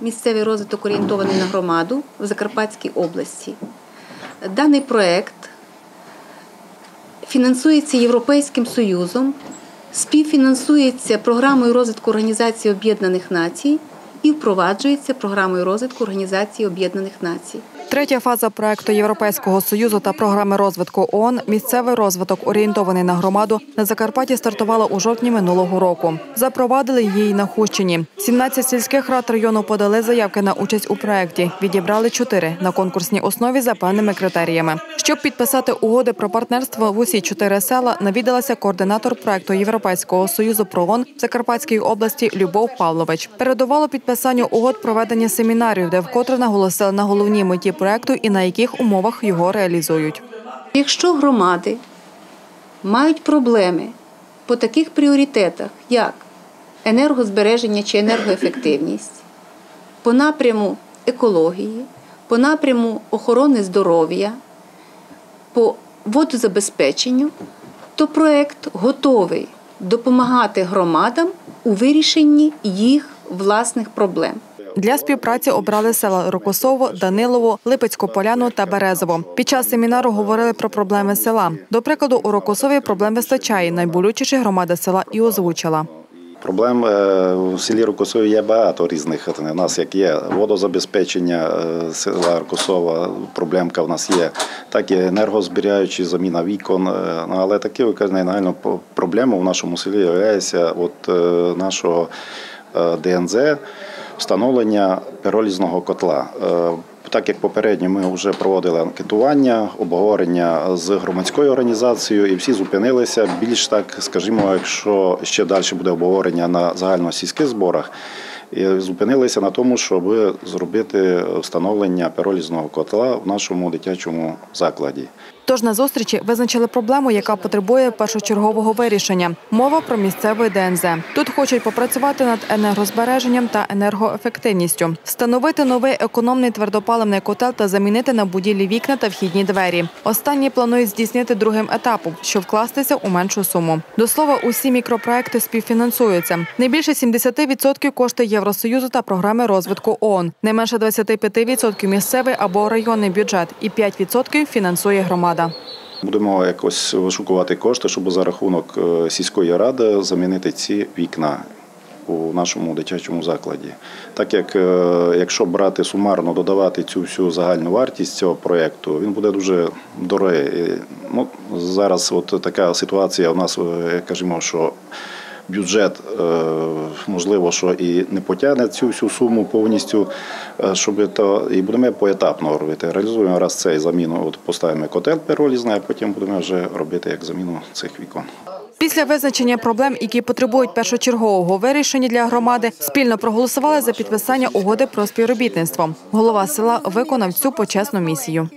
Місцевий розвиток орієнтований на громаду в Закарпатській області. Даний проект фінансується Європейським Союзом, співфінансується програмою розвитку Організації Об'єднаних Націй і впроваджується програмою розвитку Організації Об'єднаних Націй. Третя фаза проекту Європейського союзу та програми розвитку ООН Місцевий розвиток орієнтований на громаду на Закарпатті стартувала у жовтні минулого року. Запровадили її на Хущині. 17 сільських рад району подали заявки на участь у проєкті. Відібрали чотири на конкурсній основі за певними критеріями. Щоб підписати угоди про партнерство в усі чотири села, навідалася координатор проекту Європейського союзу про ООН в Закарпатській області Любов Павлович. Передувало підписанню угод проведення семінарів, де вкотре наголосили на головній меті проекту і на яких умовах його реалізують. Якщо громади мають проблеми по таких пріоритетах, як енергозбереження чи енергоефективність, по напряму екології, по напряму охорони здоров'я, по водозабезпеченню, то проект готовий допомагати громадам у вирішенні їх власних проблем. Для співпраці обрали села Рокосово, Данилово, Липецьку Поляну та Березово. Під час семінару говорили про проблеми села. До прикладу, у Рокосові проблем вистачає. Найболючіші громада села і озвучила. Проблем е, в селі Рокосові є багато різних. У нас як є водозабезпечення е, села Рокосова, проблемка в нас є, так і енергозберігаючі, заміна вікон. Е, ну, Але таки нагальна проблема в нашому селі є нашого ДНЗ встановлення піролізного котла. Так як попередньо ми вже проводили анкетування, обговорення з громадською організацією, і всі зупинилися. Більш так, скажімо, якщо ще далі буде обговорення на загальносільських зборах, і зупинилися на тому, щоб зробити встановлення піролізного котла в нашому дитячому закладі. Тож на зустрічі визначили проблему, яка потребує першочергового вирішення. Мова про місцевий ДНЗ. Тут хочуть попрацювати над енергозбереженням та енергоефективністю, встановити новий економний твердопаливний котел та замінити на будівлі вікна та вхідні двері. Останні планують здійснити другим етапом, щоб вкластися у меншу суму. До слова, усі мікропроекти співфінансуються. Не більше 70% кошти Євросоюзу та програми розвитку ООН. Не менше 25% місцевий або районний бюджет і 5% фінансує громада. Будемо якось вишукувати кошти, щоб за рахунок е, сільської ради замінити ці вікна у нашому дитячому закладі. Так як е, якщо брати сумарно, додавати цю всю загальну вартість цього проєкту, він буде дуже дорогий. Ну, Зараз от така ситуація у нас, е, кажемо, що бюджет можливо, що і не потягне цю всю суму повністю, щоб то і будемо поетапно робити. Реалізуємо раз цей заміну, от поставимо котел переролізний, а потім будемо вже робити як заміну цих вікон. Після визначення проблем, які потребують першочергового вирішення для громади, спільно проголосували за підписання угоди про співробітництво. Голова села виконав цю почесну місію.